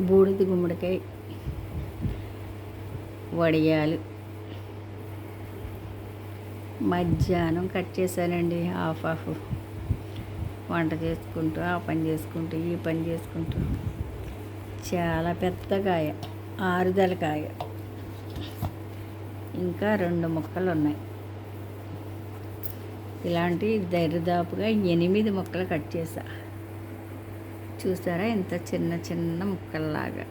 బూడిద గుమ్మడికాయ వడియాలు. మధ్యాహ్నం కట్ చేశానండి హాఫ్ హాఫ్. వంట చేసుకుంటూ ఆ పని చేసుకుంటూ ఈ పని చేసుకుంటూ. చాలా పెద్ద కాయ ఆరుదల కాయ. ఇంకా రెండు ముక్కలు ఉన్నాయి. ఇలాంటి దరిదాపుగా ఎనిమిది ముక్కలు కట్ చేసా చూసారా? ఇంత చిన్న చిన్న ముక్కల్లాగా.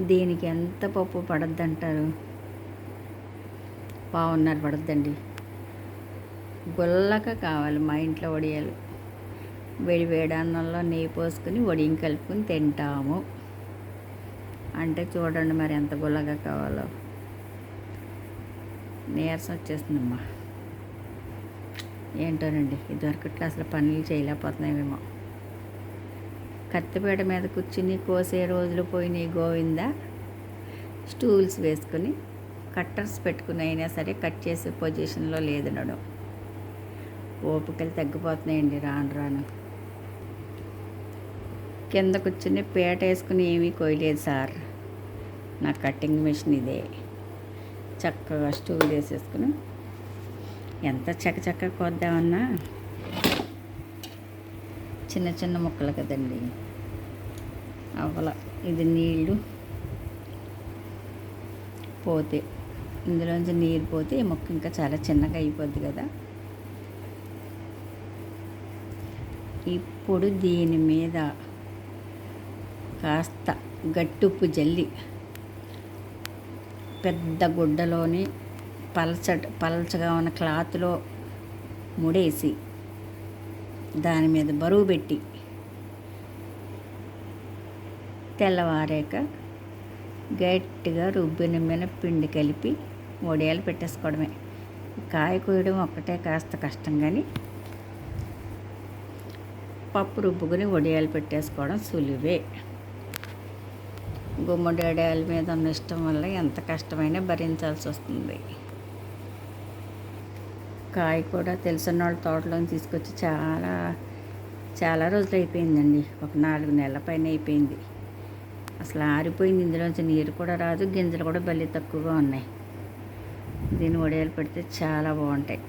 దీనికి ఎంత పప్పు పడద్దంటారు? పావున్నర పడద్దండి. గొల్లక కావాలి మా ఇంట్లో వడియాలు. వేడి వేడి అన్నంలో నెయ్యి పోసుకుని వడియం కలుపుకొని తింటాము. అంటే చూడండి మరి ఎంత గుల్లగా కావాలో. నీరసం వచ్చేస్తుందమ్మా. ఏంటోనండి ఇదివరకట్లో అసలు పనులు చేయలేకపోతున్నామేమో. కత్తిపేట మీద కూర్చుని కోసే రోజులు పోయినాయి గోవింద. స్టూల్స్ వేసుకుని కట్టర్స్ పెట్టుకుని అయినా సరే కట్ చేసే పొజిషన్లో లేదు నడు. ఓపికలు తగ్గిపోతున్నాయండి రాను రాను. కింద కూర్చుని పేట వేసుకుని ఏమీ కోయలేదు సార్. నా కట్టింగ్ మిషన్ ఇదే. చక్కగా స్టూల్ వేసేసుకుని ఎంత చక్కచక్క కోద్దామన్నా? చిన్న చిన్న ముక్కలు కదండి. అవ్వల ఇది నీళ్ళు పోతే ఇందులోంచి నీరు పోతే ఈ మొక్క ఇంకా చాలా చిన్నగా అయిపోద్ది కదా. ఇప్పుడు దీని మీద కాస్త గట్టుప్పు జల్లి పెద్ద గుడ్డలోని పలచ పలచగా ఉన్న క్లాత్లో ముడేసి దాని మీద బరువు పెట్టి తెల్లవారాక గట్టిగా రుబ్బిన మీద పిండి కలిపి వడియాలు పెట్టేసుకోవడమే. కాయ కోయడం ఒక్కటే కాస్త కష్టం కానీ పప్పు రుబ్బుకుని వడియాలు పెట్టేసుకోవడం సులువే. గుమ్మడి వడియాల మీద ఉన్న ఇష్టం వల్ల ఎంత కష్టమైనా భరించాల్సి వస్తుంది. కాయ కూడా తెలిసిన వాళ్ళ తోటలోని తీసుకొచ్చి చాలా చాలా రోజులు అయిపోయిందండి. ఒక నాలుగు నెలల పైన అయిపోయింది. అసలు ఆరిపోయింది ఇందులోంచి నీరు కూడా రాదు గింజలు కూడా బలి తక్కువగా ఉన్నాయి. దీన్ని వడియాలు పెడితే చాలా బాగుంటాయి.